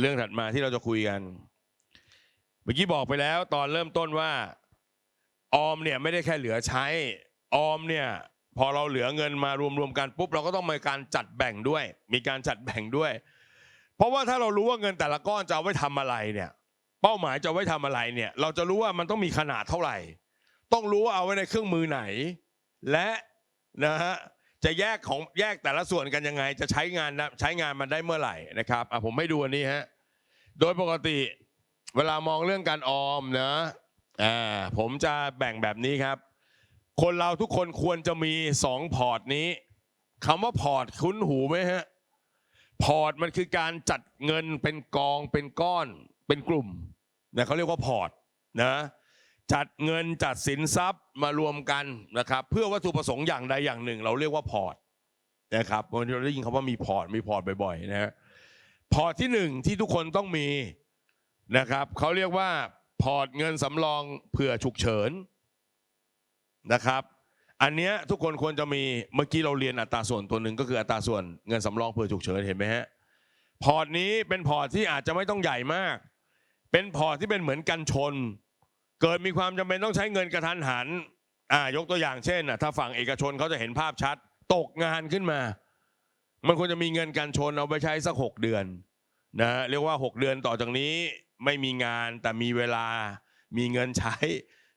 เรื่องถัดมาที่เราจะคุยกัน เมื่อกี้บอกไปแล้ว ตอนเริ่มต้นว่าออมเนี่ยไม่ได้แค่เหลือใช้ออมเนี่ยพอเราเหลือเงินมารวมๆกันปุ๊บเราก็ต้องมีการจัดแบ่งด้วย มีการจัดแบ่งด้วย เพราะว่าถ้าเรารู้ว่าเงินแต่ละก้อนจะเอาไว้ทำอะไรเนี่ย เป้าหมายจะไว้ทำอะไรเนี่ย เราจะรู้ว่ามันต้องมีขนาดเท่าไหร่ ต้องรู้ว่าเอาไว้ในเครื่องมือไหน และนะฮะ จะแยกของแยกแต่ละส่วนกันยังไง จะใช้งานนะใช้งานมันได้เมื่อไหร่นะครับอะผมให้ดูอันนี้ฮะโดยปกติเวลามองเรื่องการออมนะอ่าผมจะแบ่งแบบนี้ครับ คนเราทุกคนควรจะมีสองพอร์ตนี้คำว่าพอร์ตคุ้นหูไหมฮะพอร์ตมันคือการจัดเงินเป็นกองเป็นก้อนเป็นกลุ่มนะเขาเรียกว่าพอร์ตนะ จัดเงินจัดสินทรัพย์มารวมกันนะครับเพื่อวัตถุประสงค์อย่างใดอย่างหนึ่ง เราเรียกว่าพอร์ตนะครับวันนี้เราได้ยินคำว่ามีพอร์ตมีพอร์ตบ่อยๆนะฮะพอร์ตที่หนึ่งที่ทุกคนต้องมีนะครับเขาเรียกว่าพอร์ตเงินสำรองเผื่อฉุกเฉินนะครับอันเนี้ยทุกคนควรจะมีเมื่อกี้เราเรียนอัตราส่วนตัวหนึ่งก็คืออัตราส่วนเงินสำรองเผื่อฉุกเฉินเห็นไหมฮะพอร์ตนี้เป็นพอร์ตที่อาจจะไม่ต้องใหญ่มาก เป็นพอร์ตที่เป็นเหมือนกันชน เกิดมีความจำเป็นต้องใช้เงินกระทันหันอ่ายกตัวอย่างเช่นน่ะถ้าฝั่งเอกชนเขาจะเห็นภาพชัด ตกงานขึ้นมา มันควรจะมีเงินกันชนเอาไปใช้สักหกเดือนนะเรียกว่าหกเดือนต่อจากนี้ไม่มีงานแต่มีเวลามีเงินใช้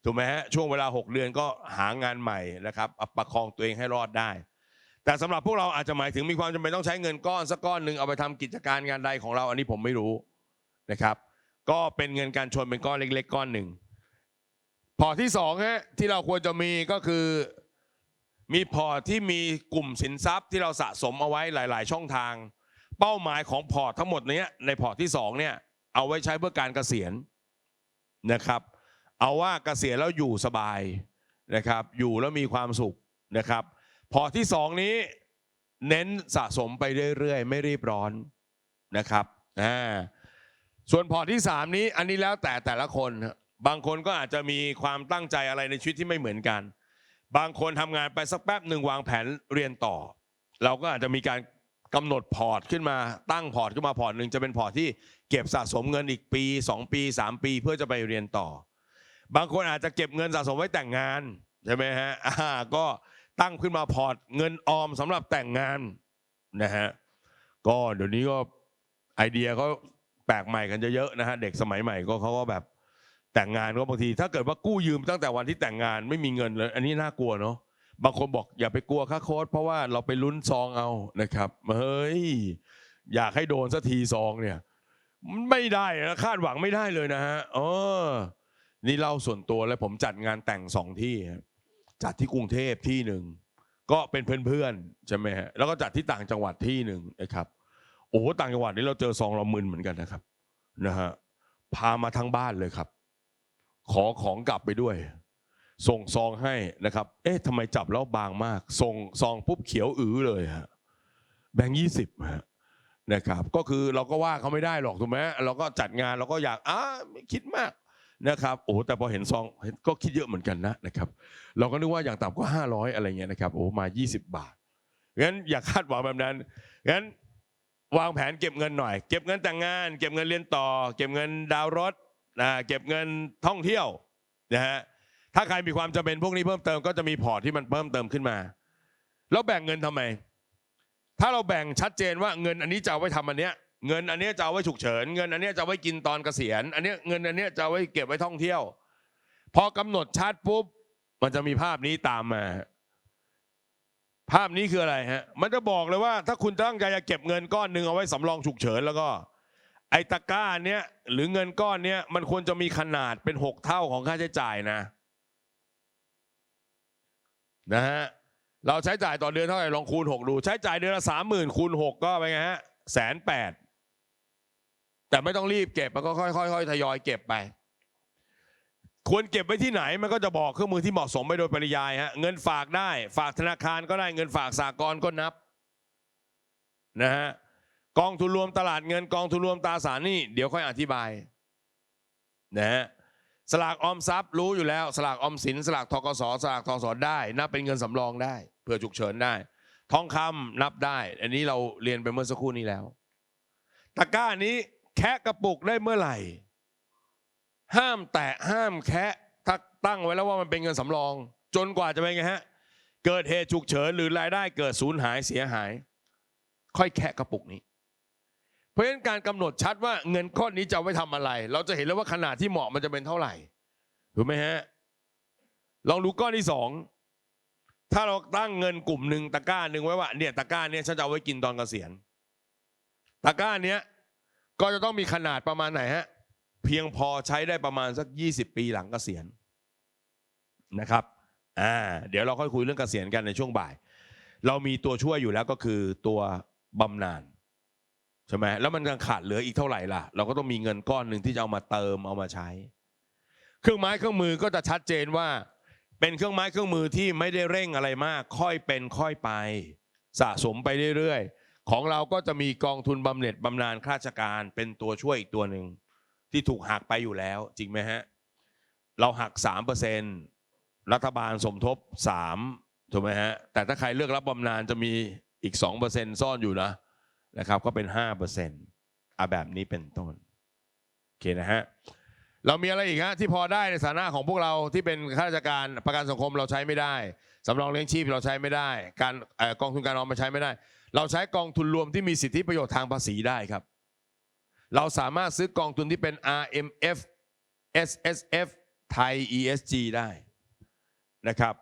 ถูกไหมฮะช่วงเวลา 6 เดือนก็หางานใหม่นะครับประคองตัวเองให้รอดได้ แต่สำหรับพวกเราอาจจะหมายถึงมีความจำเป็นต้องใช้เงินก้อนสักก้อนหนึ่งเอาไปทำกิจการงานใดของเราอันนี้ผมไม่รู้นะครับ ก็เป็นเงินการชนเป็นก้อนเล็ก ๆ ก้อนหนึ่ง พอร์ตที่สองฮะที่เราควรจะมีก็คือ มีพอร์ตที่มีกลุ่มสินทรัพย์ที่เราสะสมเอาไว้หลาย ๆ ช่องทาง เป้าหมายของพอร์ตทั้งหมดเนี้ยในพอร์ตที่สองเนี่ยเอาไว้ใช้เพื่อการเกษียณนะครับ เอาว่าเกษียณแล้วอยู่สบายนะครับ อยู่แล้วมีความสุขนะครับ พอร์ตที่สองนี้เน้นสะสมไปเรื่อย ๆ ไม่รีบร้อนนะครับอ่าส่วนพอร์ตที่สามนี้อันนี้แล้วแต่แต่ละคน บางคนก็อาจจะมีความตั้งใจอะไรในชีวิตที่ไม่เหมือนกัน บางคนทำงานไปสักแป๊บหนึ่งวางแผนเรียนต่อ เราก็อาจจะมีการกำหนดพอร์ตขึ้นมาตั้งพอร์ตขึ้นมาพอร์ตหนึ่งจะเป็นพอร์ตที่เก็บสะสมเงินอีกปี 2 ปี 3 ปีเพื่อจะไปเรียนต่อ บางคนอาจจะเก็บเงินสะสมไว้แต่งงานใช่ไหมฮะอ่าก็ตั้งขึ้นมาพอร์ตเงินออมสำหรับแต่งงานนะฮะก็เดี๋ยวนี้ก็ไอเดียเขาแปลกใหม่กันเยอะๆนะฮะเด็กสมัยใหม่ก็เขาก็แบบ แต่งงานก็บางที ถ้าเกิดว่ากู้ยืมตั้งแต่วันที่แต่งงานไม่มีเงินเลย อันนี้น่ากลัวเนาะบางคนบอกอย่าไปกลัวค่าโค้ดเพราะว่าเราไปลุ้นซองเอานะครับเฮ้ยอยากให้โดนสักทีซองเนี่ยไม่ได้นะคาดหวังไม่ได้เลยนะฮะเออ นี่เล่าส่วนตัวแล้วผมจัดงานแต่งสองที่จัดที่กรุงเทพที่หนึ่งก็เป็นเพื่อนๆใช่ไหมฮะแล้วก็จัดที่ต่างจังหวัดที่หนึ่งนะครับโอ้ต่างจังหวัดนี่เราเจอซองเรามึนเหมือนกันนะครับนะฮะพามาทั้งบ้านเลยครับ ขอของกลับไปด้วย ส่งซองให้นะครับ เอ๊ะทำไมจับแล้วบางมาก ส่งซองปุ๊บเขียวอือเลยฮะแบงค์ยี่สิบฮะนะครับ ก็คือเราก็ว่าเขาไม่ได้หรอกถูกไหมเราก็จัดงานเราก็อยากอ่าไม่คิดมากนะครับโอ้แต่พอเห็นซองก็คิดเยอะเหมือนกันนะนะครับ เราก็นึกว่าอย่างต่ำก็ห้าร้อยอะไรเงี้ยนะครับโอ้มา 20 บาทงั้นอย่าคาดหวังแบบนั้นงั้นวางแผนเก็บเงินหน่อย เก็บเงินแต่งงาน เก็บเงินเรียนต่อ เก็บเงินดาวรถ นะเก็บเงินท่องเที่ยวนะฮะถ้าใครมีความจำเป็นพวกนี้เพิ่มเติมก็จะมีพอร์ตที่มันเพิ่มเติมขึ้นมา แล้วแบ่งเงินทำไม ถ้าเราแบ่งชัดเจนว่าเงินอันนี้จะเอาไว้ทำอันเนี้ยเงินอันเนี้ยจะเอาไว้ฉุกเฉินเงินอันเนี้ยจะเอาไว้กินตอนเกษียณอันเนี้ยเงินอันเนี้ยจะเอาไว้เก็บไว้ท่องเที่ยว พอกำหนดชัดปุ๊บมันจะมีภาพนี้ตามมา ภาพนี้คืออะไรฮะ มันจะบอกเลยว่า ถ้าคุณตั้งใจจะเก็บเงินก้อนหนึ่งเอาไว้สำรองฉุกเฉินแล้วก็ ไอ้ตะกร้าเนี้ยหรือเงินก้อนเนี้ยมันควรจะมีขนาดเป็นหกเท่าของค่าใช้จ่ายนะนะฮะเราใช้จ่ายต่อเดือนเท่าไหร่ลองคูณหกดู ใช้จ่ายเดือนละสามหมื่นคูณหกก็เป็นไงฮะแสนแปดแต่ไม่ต้องรีบเก็บมันก็ค่อยๆทยอยเก็บไปควรเก็บไว้ที่ไหนมันก็จะบอกเครื่องมือที่เหมาะสมไปโดยปริยายฮะเงินฝากได้ ฝากธนาคารก็ได้เงินฝากสากลก็นับนะฮะ กองทุนรวมตลาดเงินกองทุนรวมตราสารหนี่เดี๋ยวค่อยอธิบายนะฮะสลากออมทรัพย์รู้อยู่แล้ว สลากออมสินสลากทกสสลากทสได้ นับเป็นเงินสำรองได้เพื่อฉุกเฉินได้ ทองคำนับได้ อันนี้เราเรียนไปเมื่อสักครู่นี้แล้วตะกร้านี้แคคะกระปุกได้เมื่อไหร่ ห้ามแตะห้ามแคะถ้าตั้งไว้แล้วว่ามันเป็นเงินสำรอง จนกว่าจะเป็นไงฮะ เกิดเหตุฉุกเฉินหรือรายได้เกิดสูญหายเสียหาย ค่อยแคะกระปุกนี้ เพราะฉะนั้นการกำหนดชัดว่าเงินก้อนนี้จะเอาไว้ทำอะไร เราจะเห็นแล้วว่าขนาดที่เหมาะมันจะเป็นเท่าไหร่ถูกไหมฮะลองดูก้อนที่สองถ้าเราตั้งเงินกลุ่มหนึ่งตะกร้าหนึ่งไว้ว่าเนี่ยตะกร้าเนี้ยฉันจะเอาไว้กินตอนเกษียณตะกร้าเนี้ยก็จะต้องมีขนาดประมาณไหนฮะเพียงพอใช้ได้ประมาณสัก 20 ปีหลังเกษียณนะครับอ่าเดี๋ยวเราค่อยคุยเรื่องเกษียณกันในช่วงบ่าย เรามีตัวช่วยอยู่แล้วก็คือตัวบำนาญ ช่ไหมแล้วมันยังขาดเหลืออีกเท่าไหร่ล่ะ เราก็ต้องมีเงินก้อนหนึ่งที่จะเอามาเติมเอามาใช้ เครื่องไม้เครื่องมือก็จะชัดเจนว่า เป็นเครื่องไม้เครื่องมือที่ไม่ได้เร่งอะไรมาก ค่อยเป็นค่อยไป สะสมไปเรื่อยๆ ของเราก็จะมีกองทุนบำเหน็จบำนาญข้าราชการ เป็นตัวช่วยอีกตัวหนึ่งที่ถูกหักไปอยู่แล้ว จริงไหมฮะ เราหัก3%รัฐบาลสมทบ3ถูกไหมฮะแต่ถ้าใครเลือกรับบำนาญจะมีอีก2%ซ่อนอยู่นะ นะครับก็เป็น5%อะแบบนี้เป็นต้นโอเคนะฮะเรามีอะไรอีกฮะที่พอได้ในฐานะของพวกเราที่เป็นข้าราชการประกันสังคมเราใช้ไม่ได้สำรองเลี้ยงชีพเราใช้ไม่ได้ การกองทุนการออมมาใช้ไม่ได้ เราใช้กองทุนรวมที่มีสิทธิประโยชน์ทางภาษีได้ครับ เราสามารถซื้อกองทุนที่เป็น RMF SSF ไทย ESG ได้นะครับ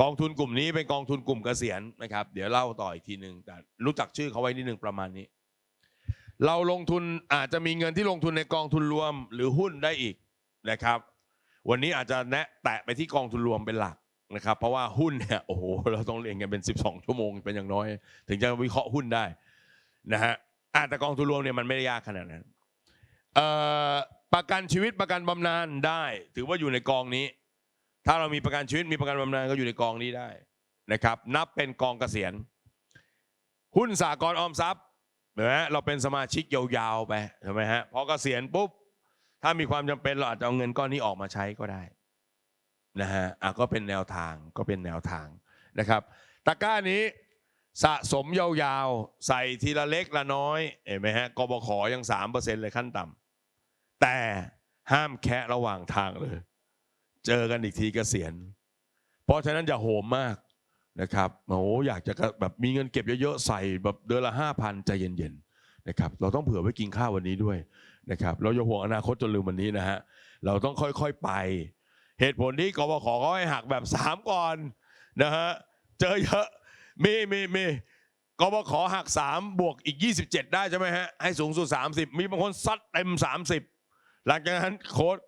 กองทุนกลุ่มนี้เป็นกองทุนกลุ่มเกษียณนะครับ เดี๋ยวเล่าต่ออีกทีหนึ่งแต่รู้จักชื่อเขาไว้นิดหนึ่งประมาณนี้ เราลงทุนอาจจะมีเงินที่ลงทุนในกองทุนรวมหรือหุ้นได้อีกนะครับ วันนี้อาจจะแนะแตะไปที่กองทุนรวมเป็นหลักนะครับ เพราะว่าหุ้นเนี่ยโอ้โหเราต้องเรียนกันเป็น 12 ชั่วโมงเป็นอย่างน้อย ถึงจะวิเคราะห์หุ้นได้นะฮะอะแต่กองทุนรวมเนี่ยมันไม่ได้ยากขนาดนั้นประกันชีวิตประกันบำนาญได้ ถือว่าอยู่ในกองนี้ ถ้าเรามีประกันชีวิตมีประกันบำนาญก็อยู่ในกองนี้ได้นะครับ นับเป็นกองเกษียณ หุ้นสากลออมทรัพย์เห็นไหมเราเป็นสมาชิกยาวๆไปใช่ไหมฮะพอเกษียณปุ๊บ ถ้ามีความจำเป็นเราอาจจะเอาเงินก้อนนี้ออกมาใช้ก็ได้นะฮะอะก็เป็นแนวทางก็เป็นแนวทางนะครับตะกร้านี้สะสมยาวๆ ใส่ทีละเล็กละน้อยเห็นไหมฮะกบขยังสามเปอร์เซ็นเลยขั้นต่ำแต่ห้ามแคะระหว่างทางเลย เจอกันอีกทีกเกษียณ เพราะฉะนั้นอย่าโหมมากนะครับโอ้หอยากจะแบบมีเงินเก็บเยอะๆใส่แบบเดือนละห้าพันใจเย็นๆนะครับเราต้องเผื่อไว้กินข้าววันนี้ด้วยนะครับเราอย่าห่วงอนาคตจนลืมวันนี้นะฮะเราต้องค่อยๆไป เหตุผลที่กบขเขาให้หักแบบสามก่อนนะฮะเจอเยอะมีมีมีกบขหักสามบวกอีก 27 ได้ใช่ไหมฮะให้สูงสุด 30 มีบางคนซัดเต็ม 30 หลังจากนั้นโค้ด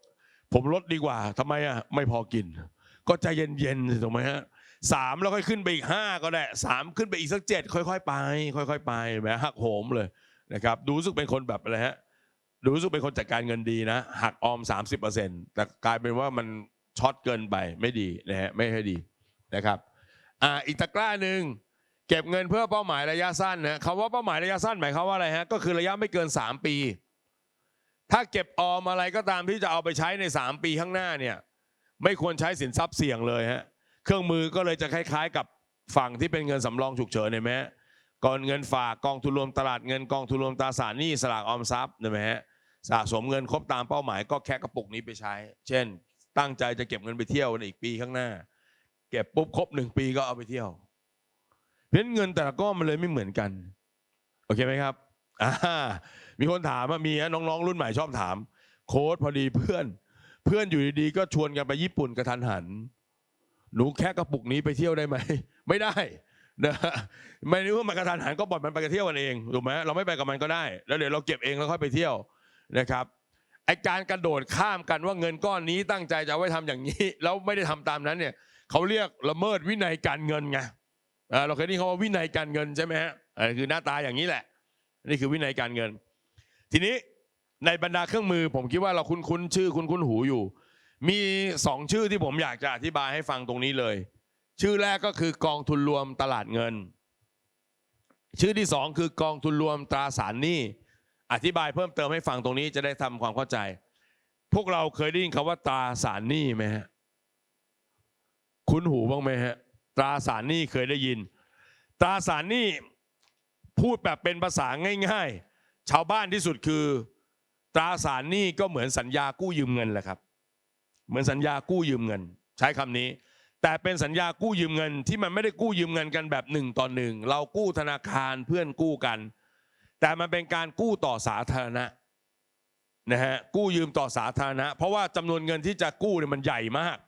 ผมลดดีกว่าทำไมอะไม่พอกิน ก็ใจเย็นๆถูกไหมฮะสามแล้วค่อยขึ้นไปอีกห้าก็ได้สามขึ้นไปอีกสักเจ็ดค่อยๆไป ค่อยๆไปแหมหักโหมเลยนะครับดูสึกเป็นคนแบบอะไรฮะดูสึกเป็นคนจัดการเงินดีนะ หักออม 30%แต่กลายเป็นว่ามันช็อตเกินไปไม่ดีนะฮะไม่ให้ดีนะครับอ่าอีกตะกร้าหนึ่งเก็บเงินเพื่อเป้าหมายระยะสั้นนะคำว่าเป้าหมายระยะสั้นหมายความว่าอะไรฮะก็คือระยะไม่เกิน 3 ปี ถ้าเก็บออมอะไรก็ตามที่จะเอาไปใช้ใน 3 ปีข้างหน้าเนี่ย ไม่ควรใช้สินทรัพย์เสี่ยงเลยฮะเครื่องมือก็เลยจะคล้าย ๆ กับฝั่งที่เป็นเงินสำรองฉุกเฉินเห็นไหมก่อนเงินฝากกองทุนรวมตลาดเงินกองทุนรวมตราสารหนี้สลากออมทรัพย์เห็นไหมฮะสะสมเงินครบตามเป้าหมายก็แค่กระปุกนี้ไปใช้ เช่น ตั้งใจจะเก็บเงินไปเที่ยวในอีกปีข้างหน้า เก็บปุ๊บครบหนึ่งปีก็เอาไปเที่ยว เพราะฉะนั้นเงินแต่ละก้อนมันเลยไม่เหมือนกัน โอเคไหมครับอ่า มีคนถามว่ามีฮะน้องๆรุ่นใหม่ชอบถาม โค้ดพอดีเพื่อน เพื่อนอยู่ดีๆก็ชวนกันไปญี่ปุ่นกระทันหัน หนูแค่กระปุกนี้ไปเที่ยวได้ไหมไม่ได้นะฮะไม่รู้ว่ามันกระทันหันก็ปล่อยมันไปเที่ยวกันเองถูกไหมเราไม่ไปกับมันก็ได้ แล้วเดี๋ยวเราเก็บเองแล้วค่อยไปเที่ยวนะครับไอการกระโดดข้ามกันว่าเงินก้อนนี้ตั้งใจจะไว้ทำอย่างนี้ แล้วไม่ได้ทำตามนั้นเนี่ยเขาเรียกละเมิดวินัยการเงินไงเราเคยได้ยินคำว่าวินัยการเงินใช่ไหมฮะอันนี้คือหน้าตาอย่างนี้แหละ นี่คือวินัยการเงิน ทีนี้ในบรรดาเครื่องมือ ผมคิดว่าเราคุ้นๆชื่อคุ้นๆหูอยู่ มีสองชื่อที่ผมอยากจะอธิบายให้ฟังตรงนี้เลย ชื่อแรกก็คือกองทุนรวมตลาดเงิน ชื่อที่สองคือกองทุนรวมตราสารหนี้อธิบายเพิ่มเติมให้ฟังตรงนี้จะได้ทำความเข้าใจ พวกเราเคยได้ยินคำว่าตราสารหนี้ไหมฮะคุ้นหูบ้างไหมฮะตราสารหนี้เคยได้ยิน ตราสารหนี้พูดแบบเป็นภาษาง่าย ๆ ชาวบ้านที่สุดคือ ตราสารหนี้ก็เหมือนสัญญากู้ยืมเงินแหละครับ เหมือนสัญญากู้ยืมเงิน ใช้คำนี้ แต่เป็นสัญญากู้ยืมเงิน ที่มันไม่ได้กู้ยืมเงินกันแบบหนึ่งต่อหนึ่งเรากู้ธนาคารเพื่อนกู้กัน แต่มันเป็นการกู้ต่อสาธารณะนะฮะกู้ยืมต่อสาธารณะ เพราะว่าจำนวนเงินที่จะกู้เนี่ยมันใหญ่มาก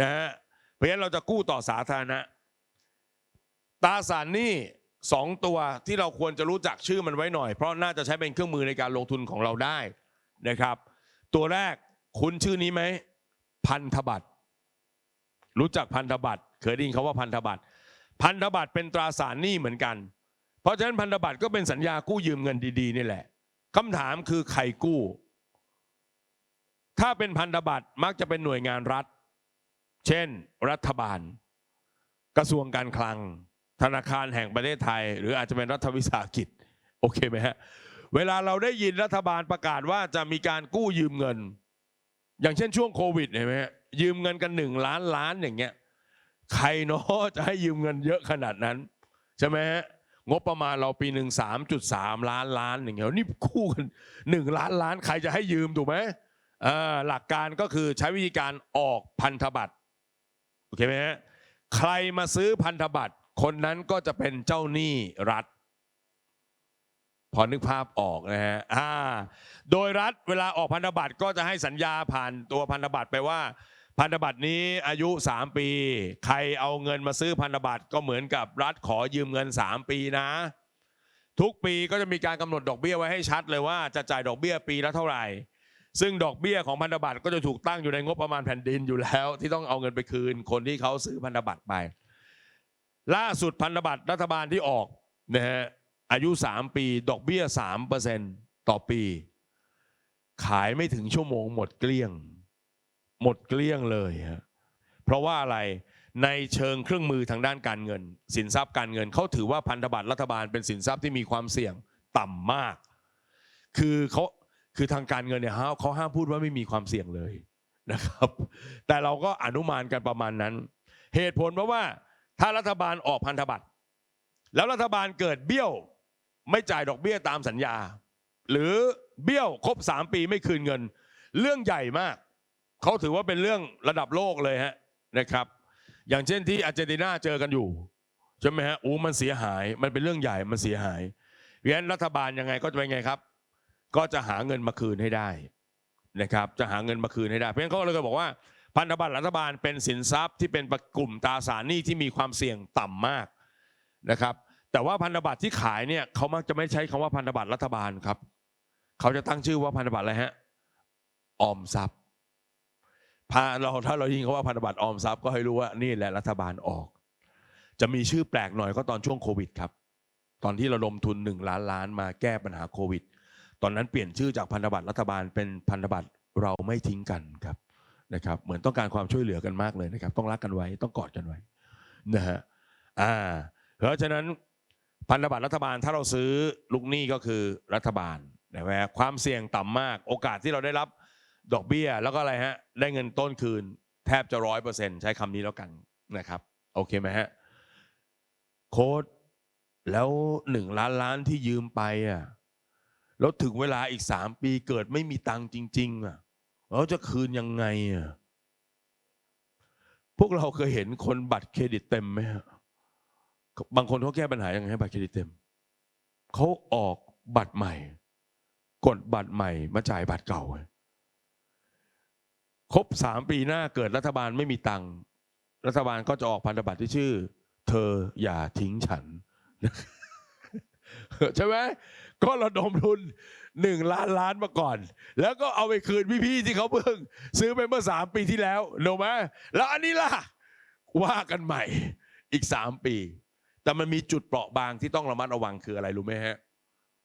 นะฮะเพราะฉะนั้นเราจะกู้ต่อสาธารณะตราสารหนี้ สองตัวที่เราควรจะรู้จักชื่อมันไว้หน่อย เพราะน่าจะใช้เป็นเครื่องมือในการลงทุนของเราได้นะครับ ตัวแรกคุณชื่อนี้ไหมพันธบัตรรู้จักพันธบัตรเคยได้ยินเขาว่าพันธบัตรพันธบัตรเป็นตราสารหนี้เหมือนกัน เพราะฉะนั้นพันธบัตรก็เป็นสัญญากู้ยืมเงินดีๆนี่แหละคำถามคือใครกู้ ถ้าเป็นพันธบัตรมักจะเป็นหน่วยงานรัฐ เช่น รัฐบาล กระทรวงการคลัง ธนาคารแห่งประเทศไทย หรืออาจจะเป็นรัฐวิสาหกิจ โอเคไหมฮะ เวลาเราได้ยินรัฐบาลประกาศว่าจะมีการกู้ยืมเงิน อย่างเช่นช่วงโควิดเห็นไหมฮะยืมเงินกันหนึ่งล้านล้านอย่างเงี้ยใครเนาะจะให้ยืมเงินเยอะขนาดนั้น ใช่ไหมฮะงบประมาณเราปีหนึ่งสามจุดสามล้านล้านอย่างเงี้ยนี่กู้กันหนึ่งล้านล้านใครจะให้ยืมถูกไหมอ่าหลักการก็คือใช้วิธีการออกพันธบัตรโอเคไหมฮะใครมาซื้อพันธบัตร คนนั้นก็จะเป็นเจ้าหนี้รัฐ พอนึกภาพออกนะฮะอ่าโดยรัฐเวลาออกพันธบัตรก็จะให้สัญญาผ่านตัวพันธบัตรไปว่า พันธบัตรนี้อายุ 3 ปี ใครเอาเงินมาซื้อพันธบัตรก็เหมือนกับรัฐขอยืมเงิน 3 ปีนะ ทุกปีก็จะมีการกำหนดดอกเบี้ยไว้ให้ชัดเลยว่าจะจ่ายดอกเบี้ยปีละเท่าไหร่ซึ่งดอกเบี้ยของพันธบัตรก็จะถูกตั้งอยู่ในงบประมาณแผ่นดินอยู่แล้ว ที่ต้องเอาเงินไปคืนคนที่เขาซื้อพันธบัตรไป ล่าสุดพันธบัตรรัฐบาลที่ออกนะฮะอายุ 3 ปี ดอกเบี้ย 3%ต่อปี ขายไม่ถึงชั่วโมงหมดเกลี้ยง หมดเกลี้ยงเลยฮะเพราะว่าอะไรในเชิงเครื่องมือทางด้านการเงิน สินทรัพย์การเงินเขาถือว่าพันธบัตรรัฐบาลเป็นสินทรัพย์ที่มีความเสี่ยงต่ำมาก คือเขาคือทางการเงินเนี่ยฮะเขาห้ามพูดว่าไม่มีความเสี่ยงเลยนะครับ แต่เราก็อนุมานกันประมาณนั้น เหตุผลเพราะว่า ถ้ารัฐบาลออกพันธบัตร แล้วรัฐบาลเกิดเบี้ยว ไม่จ่ายดอกเบี้ยตามสัญญา หรือเบี้ยวครบ 3 ปีไม่คืนเงิน เรื่องใหญ่มาก เขาถือว่าเป็นเรื่องระดับโลกเลยฮะนะครับ อย่างเช่นที่อาร์เจนตินาเจอกันอยู่ใช่ไหมฮะโอ้มันเสียหายมันเป็นเรื่องใหญ่มันเสียหายเพราะฉะนั้นรัฐบาลยังไงก็จะเป็นไงครับ ก็จะหาเงินมาคืนให้ได้นะครับ จะหาเงินมาคืนให้ได้ เพราะฉะนั้นเขาเลยบอกว่า พันธบัตรรัฐบาลเป็นสินทรัพย์ที่เป็นกลุ่มตราสารหนี้ที่มีความเสี่ยงต่ำมากนะครับ แต่ว่าพันธบัตรที่ขายเนี่ยเขามักจะไม่ใช้คำว่าพันธบัตรรัฐบาลครับเขาจะตั้งชื่อว่าพันธบัตรอะไรฮะออมทรัพย์พาเราถ้าเรายิงเขาว่าพันธบัตรออมทรัพย์ก็ให้รู้ว่านี่แหละรัฐบาลออก จะมีชื่อแปลกหน่อยก็ตอนช่วงโควิดครับ ตอนที่ระดมทุนหนึ่งล้านล้านมาแก้ปัญหาโควิด ตอนนั้นเปลี่ยนชื่อจากพันธบัตรรัฐบาลเป็นพันธบัตรเราไม่ทิ้งกันครับ นะครับเหมือนต้องการความช่วยเหลือกันมากเลยนะครับ ต้องรักกันไว้ต้องกอดกันไว้นะฮะอ่าเพราะฉะนั้นพันธบัตรรัฐบาลถ้าเราซื้อลูกหนี้ก็คือรัฐบาลนะครับความเสี่ยงต่ำมาก โอกาสที่เราได้รับดอกเบี้ย แล้วก็อะไรฮะได้เงินต้นคืน แทบจะร้อยเปอร์เซ็นใช้คำนี้แล้วกันนะครับโอเคไหมฮะโค้ดแล้วหนึ่งล้านล้านที่ยืมไปอะแล้วถึงเวลาอีกสามปีเกิดไม่มีตังค์จริง ๆอะ เราจะคืนยังไงอะพวกเราเคยเห็นคนบัตรเครดิตเต็มไหมฮะบางคนเขาแก้ปัญหายังไงให้บัตรเครดิตเต็มเขาออกบัตรใหม่ กดบัตรใหม่ มาจ่ายบัตรเก่าครบสามปีหน้าเกิดรัฐบาลไม่มีตังค์รัฐบาลก็จะออกพันธบัตรที่ชื่อ เธออย่าทิ้งฉันใช่ไหมก็ระดมทุน หนึ่งล้านล้านมาก่อน แล้วก็เอาไปคืนพี่ๆที่เขาเพิ่ง ซื้อไปเมื่อสามปีที่แล้วถูกไหมแล้วอันนี้ล่ะว่ากันใหม่อีกสามปี แต่มันมีจุดเปราะบางที่ต้องระมัดระวังคืออะไรรู้ไหมฮะ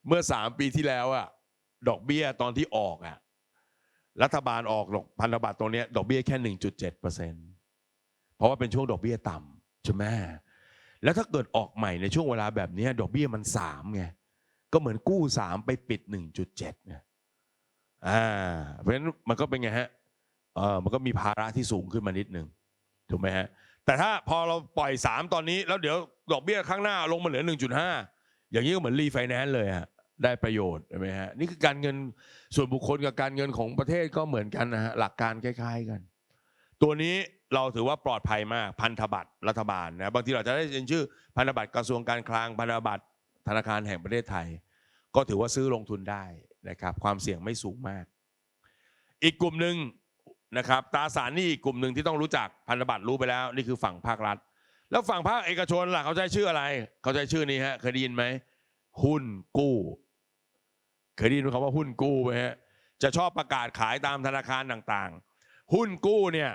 เมื่อสามปีที่แล้วอะดอกเบี้ยตอนที่ออกอะรัฐบาลออกดอกพันธบัตรตัวเนี้ยดอกเบี้ยแค่หนึ่งจุดเจ็ดเปอร์เซ็นตเพราะว่าเป็นช่วงดอกเบี้ยต่ำใช่ไหมแล้วถ้าเกิดออกใหม่ในช่วงเวลาแบบนี้ดอกเบี้ยมันสามไง ก็เหมือนกู้สามไปปิดหนึ่งจุดเจ็ดไงอ่าเพราะฉะนั้นมันก็เป็นไงฮะเออมันก็มีภาระที่สูงขึ้นมานิดนึงถูกไหมฮะแต่ถ้าพอเราปล่อย3ตอนนี้ แล้วเดี๋ยวดอกเบี้ยข้างหน้าลงมาเหลือ1.5อย่างนี้ก็เหมือนรีไฟแนนซ์เลยฮะได้ประโยชน์ใช่ไหมฮะนี่คือการเงินส่วนบุคคลกับการเงินของประเทศก็เหมือนกันนะฮะหลักการคล้าย ๆกัน ตัวนี้เราถือว่าปลอดภัยมากพันธบัตรรัฐบาลนะบางทีเราจะได้ยินชื่อพันธบัตรกระทรวงการคลังพันธบัตร ธนาคารแห่งประเทศไทย ก็ถือว่าซื้อลงทุนได้นะครับความเสี่ยงไม่สูงมาก อีกกลุ่มหนึ่งนะครับตราสารหนี้อีกกลุ่มหนึ่งที่ต้องรู้จักพันธบัตรรู้ไปแล้ว นี่คือฝั่งภาครัฐ แล้วฝั่งภาคเอกชนล่ะเขาใช้ชื่ออะไร เขาใช้ชื่อนี้ฮะเคยได้ยินไหมหุ้นกู้เคยได้ยินคำว่าหุ้นกู้ไหมฮะจะชอบประกาศขายตามธนาคารต่างๆ หุ้นกู้เนี่ย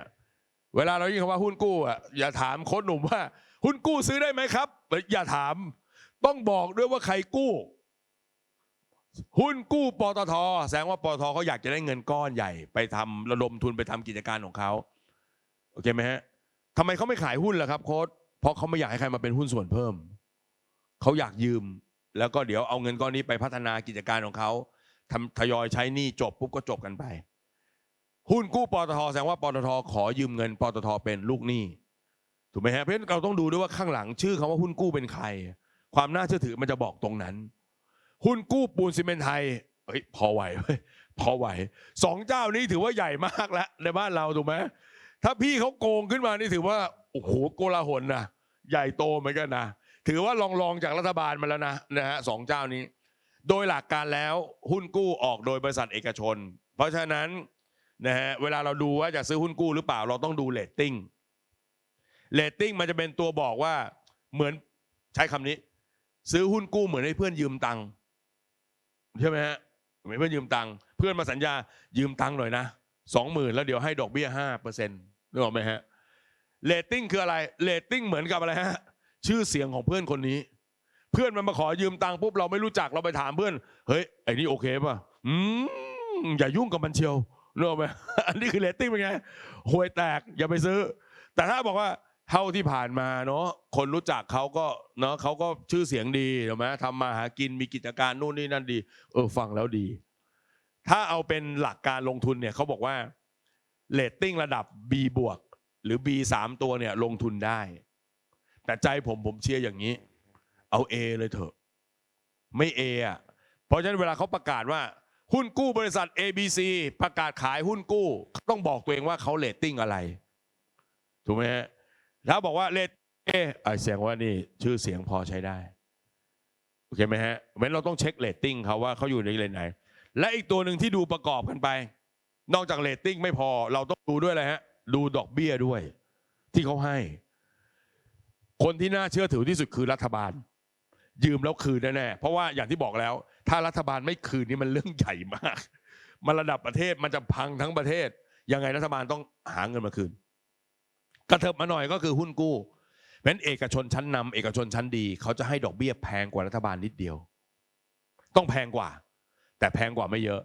เวลาเรายินคำว่าหุ้นกู้อะอย่าถามโค้ชหนุ่มว่า หุ้นกู้ซื้อได้ไหมครับ อย่าถาม ต้องบอกด้วยว่าใครกู้ หุ้นกู้ปตท แสดงว่าปตทเขาอยากจะได้เงินก้อนใหญ่ ไปทำระดมทุนไปทำกิจการของเขาโอเคไหมฮะทำไมเขาไม่ขายหุ้นล่ะครับโค้ชเพราะเขาไม่อยากให้ใครมาเป็นหุ้นส่วนเพิ่ม เขาอยากยืม แล้วก็เดี๋ยวเอาเงินก้อนนี้ไปพัฒนากิจการของเขาทำทยอยใช้หนี้จบปุ๊บก็จบกันไป หุ้นกู้ปตทแสดงว่าปตทขอยืมเงินปตทเป็นลูกหนี้ถูกไหมฮะเพราะฉะนั้นเราต้องดูด้วยว่าข้างหลังชื่อคำว่าหุ้นกู้เป็นใคร ความน่าเชื่อถือมันจะบอกตรงนั้น หุ้นกู้ปูนซีเมนไทยเฮ้ยพอไหวเว้ยพอไหวสองเจ้านี้ถือว่าใหญ่มากแล้วในบ้านเราถูกไหมถ้าพี่เขาโกงขึ้นมานี่ถือว่าโอ้โหโกลาหลนะใหญ่โตเหมือนกันนะถือว่าลองลองๆจากรัฐบาลมาแล้วนะนะฮะสองเจ้านี้ โดยหลักการแล้วหุ้นกู้ออกโดยบริษัทเอกชน เพราะฉะนั้นนะฮะเวลาเราดูว่าจะซื้อหุ้นกู้หรือเปล่าเราต้องดูเลตติ้งเลตติ้งมันจะเป็นตัวบอกว่าเหมือนใช้คำนี้ ซื้อหุ้นกู้เหมือนให้เพื่อนยืมตังค์ใช่ไหมฮะเหมือนเพื่อนยืมตังค์เพื่อนมาสัญญายืมตังค์หน่อยนะสองหมื่นแล้วเดี๋ยวให้ดอกเบี้ยห้าเปอร์เซ็นต์นึกออกไหมฮะเลตติ้งคืออะไรเลตติ้งเหมือนกับอะไรฮะชื่อเสียงของเพื่อนคนนี้ เพื่อนมันมาขอยืมตังค์ปุ๊บเราไม่รู้จักเราไปถามเพื่อน เฮ้ยไอ้นี่โอเคป่ะอืมอย่ายุ่งกับมันเชียวนึกออกไหมอันนี้คือเลตติ้งเป็นไงห่วยแตกอย่าไปซื้อ แต่ถ้าบอกว่า เท่าที่ผ่านมาเนาะคนรู้จักเขาก็เนาะเขาก็ชื่อเสียงดีถูกไหมทำมาหากินมีกิจการนู่นนี่นั่นดี เออฟังแล้วดี ถ้าเอาเป็นหลักการลงทุนเนี่ยเขาบอกว่าเลตติ้งระดับ B บวกหรือ B สามตัวเนี่ยลงทุนได้ แต่ใจผมผมเชียร์อย่างนี้ เอา A เลยเถอะ ไม่ A อะเพราะฉะนั้นเวลาเขาประกาศว่า หุ้นกู้บริษัท ABC ประกาศขายหุ้นกู้ ต้องบอกตัวเองว่าเขาเลตติ้งอะไร ถูกไหมฮะ ถ้าบอกว่าเลตเอไอแสดงว่านี่ชื่อเสียงพอใช้ได้โอเคไหมฮะเว้นเราต้องเช็คเลตติ้งเขาว่าเขาอยู่ในเลนไหน และอีกตัวหนึ่งที่ดูประกอบกันไป นอกจากเลตติ้งไม่พอเราต้องดูด้วยอะไรฮะ ดูดอกเบี้ยด้วย ที่เขาให้ คนที่น่าเชื่อถือที่สุดคือรัฐบาล ยืมแล้วคืนแน่ๆเพราะว่าอย่างที่บอกแล้ว ถ้ารัฐบาลไม่คืนนี่มันเรื่องใหญ่มากมันระดับประเทศมันจะพังทั้งประเทศยังไงรัฐบาลต้องหาเงินมาคืน กระเถิบมาหน่อยก็คือหุ้นกู้เพราะฉะนั้นเอกชนชั้นนำเอกชนชั้นดี เขาจะให้ดอกเบี้ยแพงกว่ารัฐบาลนิดเดียว ต้องแพงกว่า แต่แพงกว่าไม่เยอะ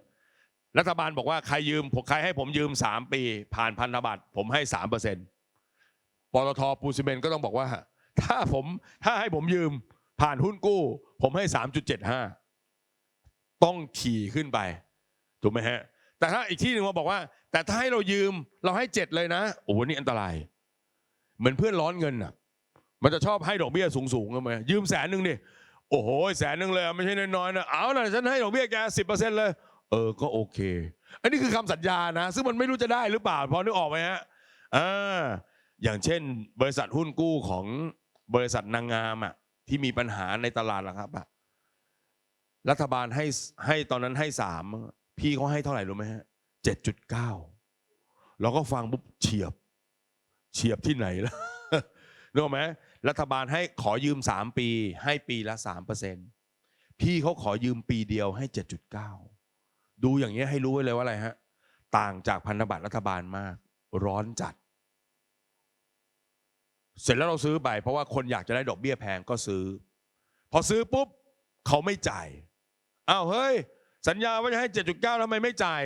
รัฐบาลบอกว่าใครยืมใครให้ผมยืมสามปี ผ่านพันธบัตรผมให้สามเปอร์เซ็นต์ปตทปูซีเมนต์ก็ต้องบอกว่า ถ้าผมถ้าให้ผมยืมผ่านหุ้นกู้ ผมให้สามจุดเจ็ดห้าต้องขี่ขึ้นไป ถูกไหมฮะ แต่ถ้าอีกที่หนึ่งมาบอกว่า แต่ถ้าให้เรายืมเราให้เจ็ดเลยนะ โอ้โหนี่อันตราย เหมือนเพื่อนร้อนเงินอะ มันจะชอบให้ดอกเบี้ยสูงๆกันไหมยืมแสนหนึ่งดิโอ้โหแสนหนึ่งเลยไม่ใช่น้อยๆนะเอาหน่อยฉันให้ดอกเบี้ยแกสิบเปอร์เซ็นต์เลย เออก็โอเค อันนี้คือคำสัญญานะ ซึ่งมันไม่รู้จะได้หรือเปล่าพอนึกออกไหมฮะอ่าอย่างเช่น บริษัทหุ้นกู้ของบริษัทนางงามอะที่มีปัญหาในตลาดหลักครับอะรัฐบาลให้ให้ตอนนั้นให้สามพี่เขาให้เท่าไหร่รู้ไหมฮะเจ็ดจุดเก้าเราก็ฟังปุ๊บเฉียบ เฉียบที่ไหนล่ะนึกออกไหมรัฐบาลให้ขอยืมสามปี ให้ปีละสามเปอร์เซ็นพี่เขาขอยืมปีเดียวให้เจ็ดจุดเก้าดูอย่างเงี้ให้รู้ไว้เลยว่าอะไรฮะ ต่างจากพันธบัตรรัฐบาลมาก ร้อนจัด เสร็จแล้วเราซื้อไป เพราะว่าคนอยากจะได้ดอกเบี้ยแพงก็ซื้อ พอซื้อปุ๊บ เขาไม่จ่ายอ้าวเฮ้ย สัญญาว่าจะให้ 7.9ทำไมไม่จ่าย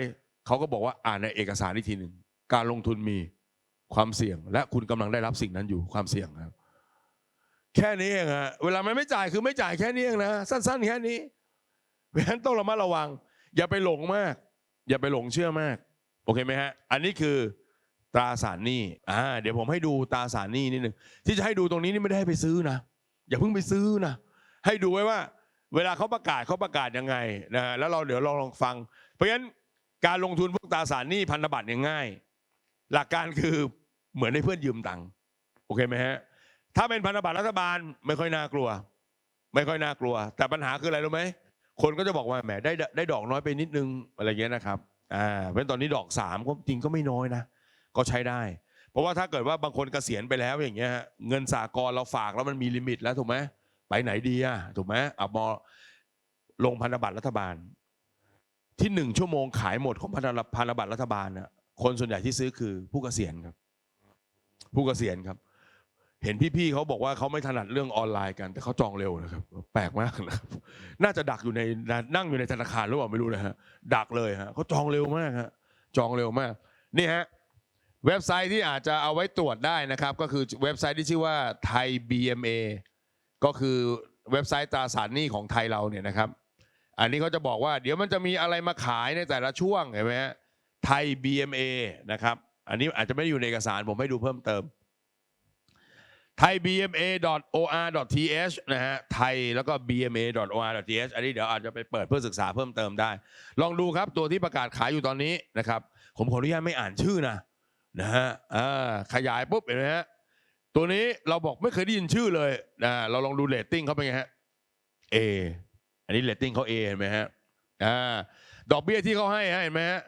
เขาก็บอกว่าอ่านในเอกสารอีกทีหนึ่งการลงทุนมี ความเสี่ยง และคุณกำลังได้รับสิ่งนั้นอยู่ความเสี่ยงครับ แค่นี้เองฮะเวลามันไม่จ่ายคือไม่จ่ายแค่นี้เองนะสั้น ๆ แค่นี้เพราะฉะนั้นต้องระมัดระวัง อย่าไปหลงมาก อย่าไปหลงเชื่อมาก โอเคไหมฮะ อันนี้คือตราสารหนี้อ่าเดี๋ยวผมให้ดูตราสารหนี้นิดหนึ่งที่จะให้ดูตรงนี้นี่ไม่ได้ให้ไปซื้อนะอย่าเพิ่งไปซื้อนะให้ดูไว้ว่า เวลาเขาประกาศเขาประกาศยังไงนะฮะแล้วเราเดี๋ยวลองลองฟัง เพราะฉะนั้นการลงทุนพวกตราสารหนี้พันธบัตรเนี่ยง่าย หลักการคือเหมือนให้เพื่อนยืมตังค์โอเคไหมฮะถ้าเป็นพันธบัตรรัฐบาลไม่ค่อยน่ากลัว ไม่ค่อยน่ากลัว แต่ปัญหาคืออะไรรู้ไหมคนก็จะบอกว่าแหมได้ได้ดอกน้อยไปนิดนึงอะไรเงี้ยนะครับอ่าเพราะฉะนั้นตอนนี้ดอกสามก็จริงก็ไม่น้อยนะก็ใช้ได้ เพราะว่าถ้าเกิดว่าบางคนเกษียณไปแล้วอย่างเงี้ยเงินสากลเราฝากแล้วมันมีลิมิตแล้วถูกไหมไปไหนดีอะถูกไหมอะมอลงพันธบัตรรัฐบาล ที่หนึ่งชั่วโมงขายหมดของพันธบัตรรัฐบาลน่ะ คนส่วนใหญ่ที่ซื้อคือผู้เกษียณครับ ผู้เกษียณครับ เห็นพี่ๆเขาบอกว่าเขาไม่ถนัดเรื่องออนไลน์กัน แต่เขาจองเร็วนะครับ แปลกมากนะครับน่าจะดักอยู่ในนั่งอยู่ในธนาคารหรือเปล่าไม่รู้นะฮะดักเลยฮะเขาจองเร็วมากฮะจองเร็วมากนี่ฮะเว็บไซต์ที่อาจจะเอาไว้ตรวจได้นะครับ ก็คือเว็บไซต์ที่ชื่อว่าไทย BMA ก็คือเว็บไซต์ตราสารหนี้ของไทยเราเนี่ยนะครับ อันนี้เขาจะบอกว่าเดี๋ยวมันจะมีอะไรมาขายในแต่ละช่วงเห็นไหมฮะ ไทย BMA นะครับ อันนี้อาจจะไม่ได้อยู่ในเอกสารผมให้ดูเพิ่มเติม ไทย bma.or.th นะฮะ ไทยแล้วก็ bma.or.th อันนี้เดี๋ยวอาจจะไปเปิดเพื่อศึกษาเพิ่มเติมได้ ลองดูครับตัวที่ประกาศขายอยู่ตอนนี้นะครับ ผมขออนุญาตไม่อ่านชื่อนะนะฮะอ่าขยายปุ๊บเห็นไหมฮะตัวนี้เราบอกไม่เคยได้ยินชื่อเลยนะเราลองดูเรตติ้งเขาเป็นไงฮะ A อันนี้เรตติ้งเขา A เห็นไหมฮะอ่าดอกเบี้ยที่เขาให้เห็นไหมฮะ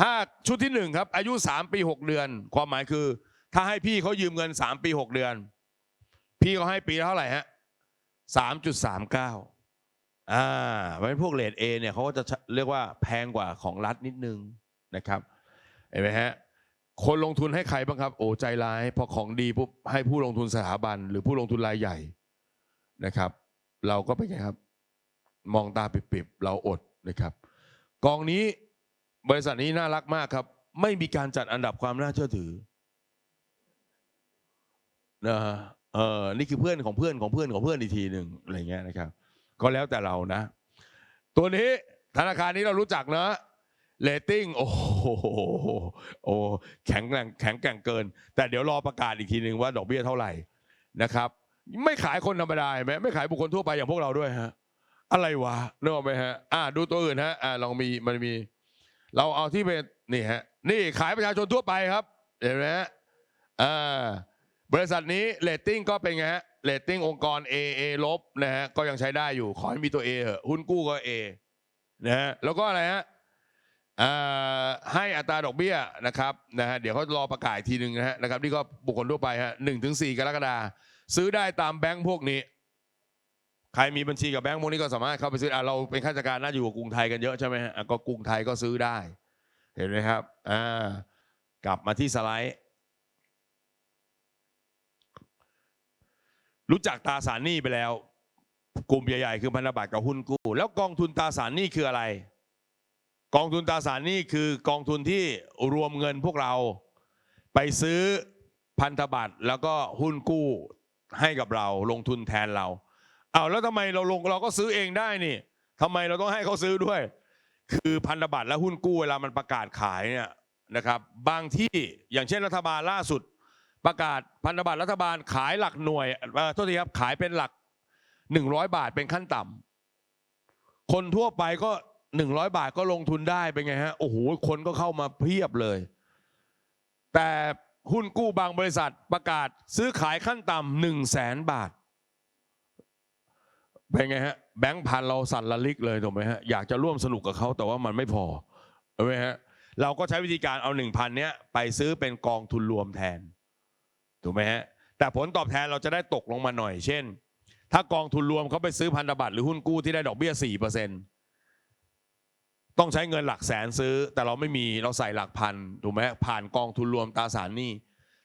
ห้าชุดที่หนึ่งครับ อายุสามปีหกเดือน ความหมายคือ ถ้าให้พี่เขายืมเงินสามปีหกเดือน พี่เขาให้ปีเท่าไหร่ฮะสามจุดสามเก้าอ่าเพราะพวกเรทเอเนี่ยเขาก็จะเรียกว่าแพงกว่าของรัฐนิดนึงนะครับเห็นไหมฮะคนลงทุนให้ใครบ้างครับ โอ้ใจร้ายพอของดีปุ๊บให้ผู้ลงทุนสถาบัน หรือผู้ลงทุนรายใหญ่นะครับ เราก็เป็นไงครับ มองตาปิบๆเราอดนะครับ กองนี้ บริษัทนี้น่ารักมากครับ ไม่มีการจัดอันดับความน่าเชื่อถือนะฮะเออนี่คือเพื่อนของเพื่อนของเพื่อนของเพื่อนอีกทีหนึ่งอะไรเงี้ยนะครับ ก็แล้วแต่เรานะ ตัวนี้ธนาคารนี้เรารู้จักเนะเรตติ้งโอ้โหโอ้แข็งแรงแข็งแกร่งเกิน แต่เดี๋ยวรอประกาศอีกทีหนึ่งว่าดอกเบี้ยเท่าไหร่นะครับ ไม่ขายคนธรรมดาไหมไม่ขายบุคคลทั่วไปอย่างพวกเราด้วยฮะ อะไรวะนึกออกไหมฮะ อ่า ดูตัวอื่นฮะ อ่าลองมีมันมี เราเอาที่เป็นนี่ฮะนี่ขายประชาชนทั่วไปครับเห็นไหมฮะอ่าบริษัทนี้เรตติ้งก็เป็นไงฮะเรตติ้งองค์กร A A ลบนะฮะก็ยังใช้ได้อยู่ ขอให้มีตัว A เหอะหุ้นกู้ก็ A นะฮะแล้วก็อะไรฮะอ่าให้อัตราดอกเบี้ยนะครับนะฮะเดี๋ยวเขารอประกาศทีหนึ่งนะฮะนะครับนี่ก็บุคคลทั่วไปฮะหนึ่งถึงสี่กรกฎาคมซื้อได้ตามแบงก์พวกนี้ ใครมีบัญชีกับแบงก์พวกนี้ก็สามารถเข้าไปซื้ออะเราเป็นข้าราชการน่าอยู่กับกรุงไทยกันเยอะใช่ไหมฮะอะก็กรุงไทยก็ซื้อได้ เห็นไหมครับอ่ากลับมาที่สไลด์ รู้จักตราสารหนี้ไปแล้ว กลุ่มใหญ่ๆ คือพันธบัตรกับหุ้นกู้ แล้วกองทุนตราสารหนี้คืออะไร กองทุนตราสารหนี้คือกองทุนที่รวมเงินพวกเราไปซื้อพันธบัตรแล้วก็หุ้นกู้ให้กับเราลงทุนแทนเรา เอาแล้วทำไมเราลงเราก็ซื้อเองได้นี่ทำไมเราต้องให้เขาซื้อด้วย คือพันธบัตรและหุ้นกู้เวลามันประกาศขายเนี่ยนะครับ บางที่อย่างเช่นรัฐบาลล่าสุด ประกาศพันธบัตรรัฐบาลขายหลักหน่วยเอ่อโทษทีครับขายเป็นหลัก 100 บาทเป็นขั้นต่ำคนทั่วไปก็ 100 บาทก็ลงทุนได้เป็นไงฮะโอ้โหคนก็เข้ามาเพียบเลย แต่หุ้นกู้บางบริษัทประกาศซื้อขายขั้นต่ำหนึ่งแสนบาท เป็นไงฮะแบงค์พันเราสั่นละลิกเลยถูกไหมฮะอยากจะร่วมสนุกกับเขาแต่ว่ามันไม่พอใช่ไหมฮะเราก็ใช้วิธีการเอาหนึ่งพันเนี้ยไปซื้อเป็นกองทุนรวมแทนถูกไหมฮะแต่ผลตอบแทนเราจะได้ตกลงมาหน่อย เช่น ถ้ากองทุนรวมเขาไปซื้อพันธบัตรหรือหุ้นกู้ที่ได้ดอกเบี้ยสี่เปอร์เซ็นต้องใช้เงินหลักแสนซื้อ แต่เราไม่มีเราใส่หลักพันถูกไหมผ่านกองทุนรวมตราสารหนี้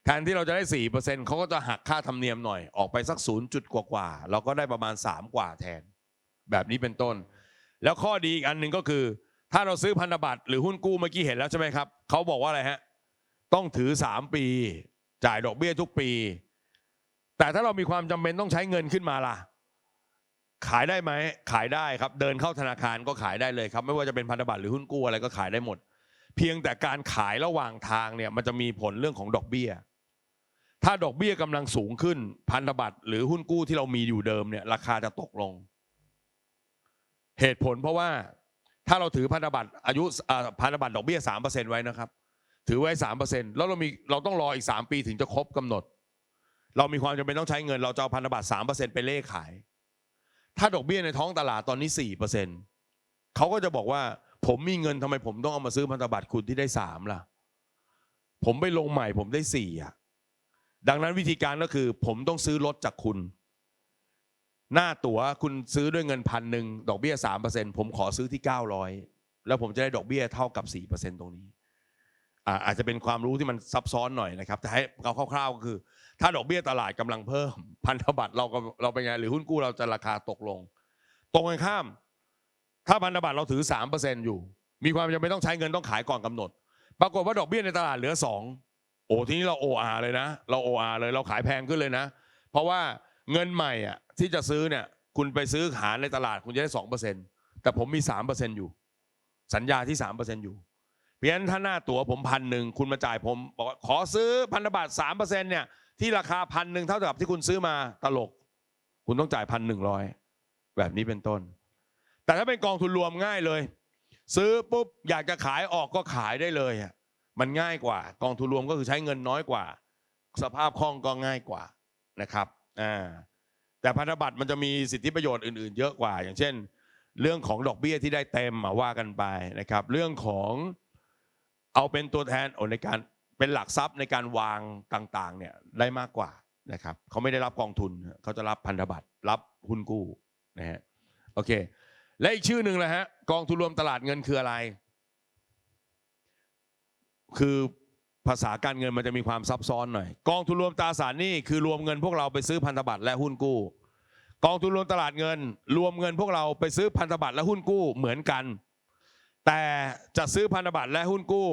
ทนที่เราจะได้สี่เปอร์เซ็นเขาก็จะหักค่าธรรมเนียมหน่อย ออกไปสักศูนย์จุดกว่าๆเราก็ได้ประมาณสามกว่าแทน แบบนี้เป็นต้น แล้วข้อดีอีกอันหนึ่งก็คือ ถ้าเราซื้อพันธบัตรหรือหุ้นกู้เมื่อกี้เห็นแล้วใช่ไหมครับเขาบอกว่าอะไรฮะ ต้องถือสามปี จ่ายดอกเบี้ยทุกปี แต่ถ้าเรามีความจำเป็นต้องใช้เงินขึ้นมาล่ะ ขายได้ไหม ขายได้ครับ เดินเข้าธนาคารก็ขายได้เลยครับ ไม่ว่าจะเป็นพันธบัตรหรือหุ้นกู้อะไรก็ขายได้หมด เพียงแต่การขายระหว่างทางเนี่ยมันจะมีผลเรื่องของดอกเบี้ย ถ้าดอกเบี้ยกำลังสูงขึ้น พันธบัตรหรือหุ้นกู้ที่เรามีอยู่เดิมเนี่ยราคาจะตกลง เหตุผลเพราะว่าถ้าเราถือพันธบัตรอายุพันธบัตรดอกเบี้ยสามเปอร์เซ็นไว้นะครับ ถือไว้สามเปอร์เซ็นแล้วเรามีเราต้องรออีกสามปีถึงจะครบกำหนด เรามีความจำเป็นต้องใช้เงิน เราจะเอาพันธบัตรสามเปอร์เซ็นไปเลขขาย ถ้าดอกเบี้ยในท้องตลาดตอนนี้สี่เปอร์เซ็นเขาก็จะบอกว่า ผมมีเงินทำไมผมต้องเอามาซื้อพันธบัตรคุณที่ได้สามล่ะ ผมไปลงใหม่ผมได้สี่อะ ดังนั้นวิธีการก็คือ ผมต้องซื้อรถจากคุณ หน้าตั๋วคุณซื้อด้วยเงินพันหนึ่งดอกเบี้ยสามเปอร์เซ็นผมขอซื้อที่เก้าร้อยแล้วผมจะได้ดอกเบี้ยเท่ากับสี่เปอร์เซ็นตรงนี้อาจจะเป็นความรู้ที่มันซับซ้อนหน่อยนะครับ แต่ให้เอาคร่าวๆก็คือ ถ้าดอกเบี้ยตลาดกำลังเพิ่ม พันธบัตรเราก็เราเป็นไงหรือหุ้นกู้เราจะราคาตกลง ตรงกันข้าม ถ้าพันธบัตรเราถือสามเปอร์เซ็นอยู่ มีความจำเป็นต้องใช้เงินต้องขายก่อนกำหนด ปรากฏว่าดอกเบี้ยในตลาดเหลือสอง โอ้ทีนี้เรา OR เลยนะ เรา OR เลยเราขายแพงขึ้นเลยนะ เพราะว่าเงินใหม่อะที่จะซื้อเนี่ย คุณไปซื้อหาในตลาดคุณจะได้สองเปอร์เซ็นแต่ผมมีสามเปอร์เซ็นอยู่ สัญญาที่สามเปอร์เซ็นอยู่ เพราะฉะนั้นถ้าหน้าตั๋วผมพันหนึ่งคุณมาจ่ายผมบอกว่าขอซื้อพันธบัตรสามเปอร์เซ็นเนี่ยที่ราคาพันหนึ่งเท่ากับที่คุณซื้อมาตลก คุณต้องจ่ายพันหนึ่งร้อยแบบนี้เป็นต้น แต่ถ้าเป็นกองทุนรวมง่ายเลย ซื้อปุ๊บอยากจะขายออกก็ขายได้เลยอะ มันง่ายกว่า กองทุนรวมก็คือใช้เงินน้อยกว่า สภาพคล่องก็ง่ายกว่านะครับอ่าแต่พันธบัตรมันจะมีสิทธิประโยชน์อื่น ๆ เยอะกว่า อย่างเช่น เรื่องของดอกเบี้ยที่ได้เต็มมาว่ากันไปนะครับ เรื่องของเอาเป็นตัวแทนในการเป็นหลักทรัพย์ในการวางต่างๆเนี่ยได้มากกว่านะครับเขาไม่ได้รับกองทุนเขาจะรับพันธบัตรรับหุ้นกู้นะฮะโอเค และอีกชื่อหนึ่งนะฮะกองทุนรวมตลาดเงินคืออะไร คือภาษาการเงินมันจะมีความซับซ้อนหน่อย กองทุนรวมตราสารหนี้คือรวมเงินพวกเราไปซื้อพันธบัตรและหุ้นกู้ กองทุนรวมตลาดเงิน รวมเงินพวกเราไปซื้อพันธบัตรและหุ้นกู้เหมือนกัน แต่จะซื้อพันธบัตรและหุ้นกู้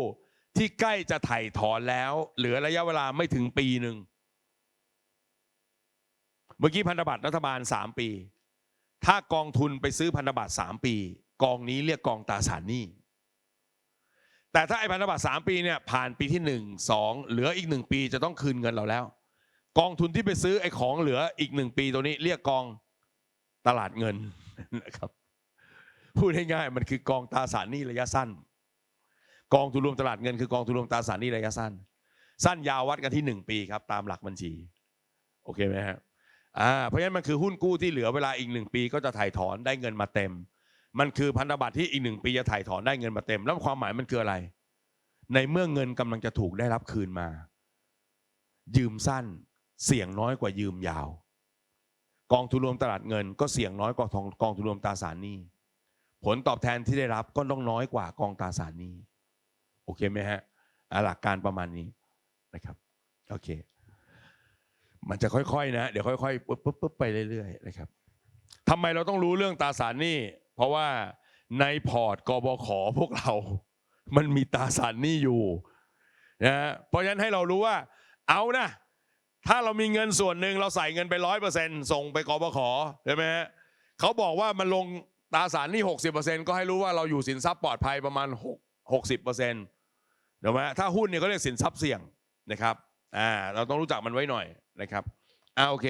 ที่ใกล้จะไถ่ถอนแล้ว เหลือระยะเวลาไม่ถึงปีหนึ่งเมื่อกี้พันธบัตรรัฐบาล 3 ปี ถ้ากองทุนไปซื้อพันธบัตร3ปี กองนี้เรียกกองตราสารหนี้ แต่ถ้าไอ้พันธบัตร3ปีเนี่ยผ่านปีที่1 2เหลืออีก1ปีจะต้องคืนเงินเราแล้ว กองทุนที่ไปซื้อไอ้ของเหลืออีก1ปีตัวนี้เรียกกองตลาดเงินนะครับพูดง่ายๆมันคือกองตราสารหนี้ระยะสั้น กองทุนรวมตลาดเงินคือกองทุนรวมตราสารหนี้ระยะสั้น สั้นยาววัดกันที่ 1 ปีครับตามหลักบัญชี โอเคไหมฮะอ่าเพราะฉะนั้นมันคือหุ้นกู้ที่เหลือเวลาอีกหนึ่งปีก็จะถ่ายถอนได้เงินมาเต็ม มันคือพันธบัตรที่อีกหนึ่งปีจะถ่ายถอนได้เงินมาเต็ม แล้วความหมายมันคืออะไร ในเมื่อเงินกำลังจะถูกได้รับคืนมา ยืมสั้นเสี่ยงน้อยกว่ายืมยาว กองทุนรวมตลาดเงิน ก็เสี่ยงน้อยกว่ากองทุนรวมตราสารหนี้ผลตอบแทนที่ได้รับก็ต้องน้อยกว่ากองตราสารหนี้โอเคไหมฮะหลักการประมาณนี้นะครับโอเค มันจะค่อยๆนะ เดี๋ยวค่อยๆปุ๊บปุ๊บปุ๊บไปเรื่อยๆนะครับทำไมเราต้องรู้เรื่องตราสารหนี้ เพราะว่าในพอร์ตกบขพวกเรา มันมีตาสารนี้อยู่นะเพราะฉะนั้นให้เรารู้ว่า เอานะถ้าเรามีเงินส่วนหนึ่งเราใส่เงินไปร้อยเปอร์เซ็นต์ส่งไปกบขใช่ไหมฮะเขาบอกว่ามันลงตาสารนี้หกสิบเปอร์เซ็นต์ก็ให้รู้ว่าเราอยู่สินทรัพย์ปลอดภัยประมาณหกหกสิบเปอร์เซ็นต์เดี๋ยวไหมถ้าหุ้นเนี่ยก็เรียกสินทรัพย์เสี่ยงนะครับอ่าเราต้องรู้จักมันไว้หน่อยนะครับอ่าโอเค